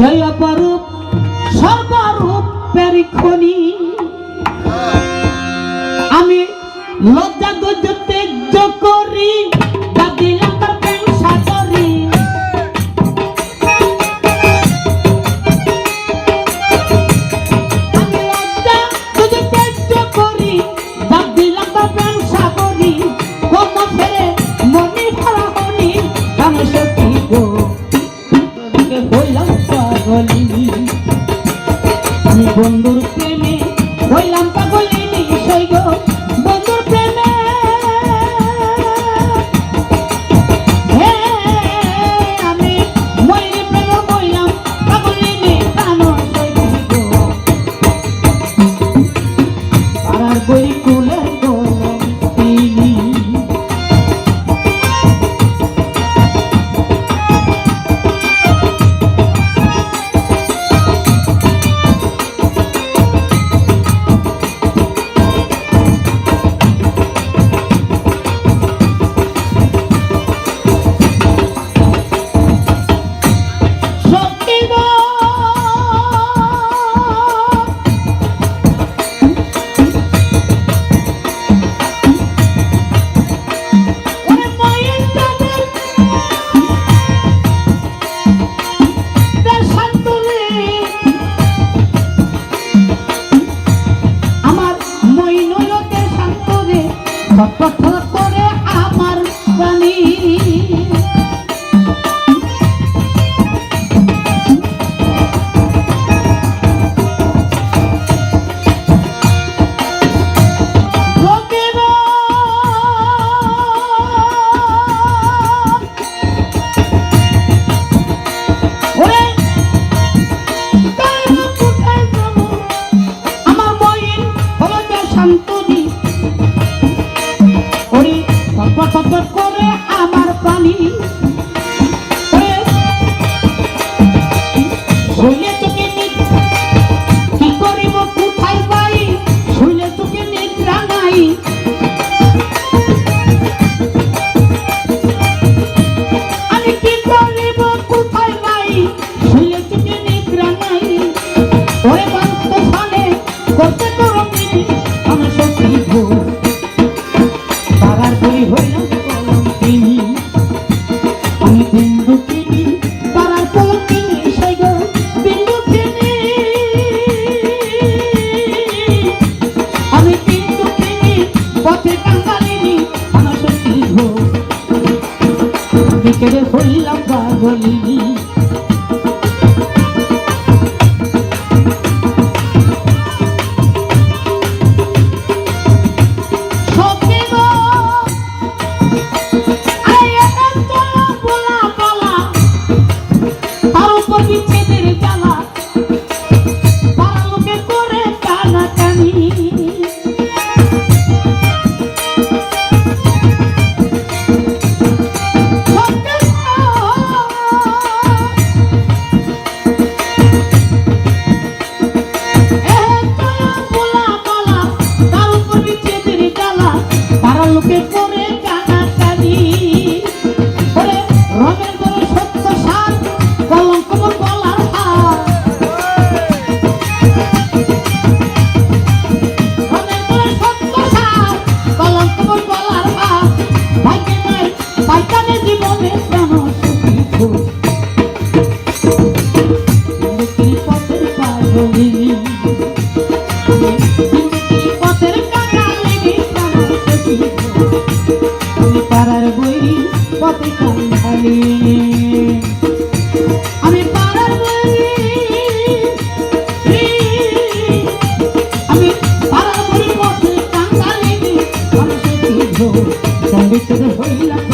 সেই অপরূপ সর্বরূপ পেরিক্ষণি আমি লজ্জা গজ্জ তেজ করি। হইলাম পাগলিনী 回来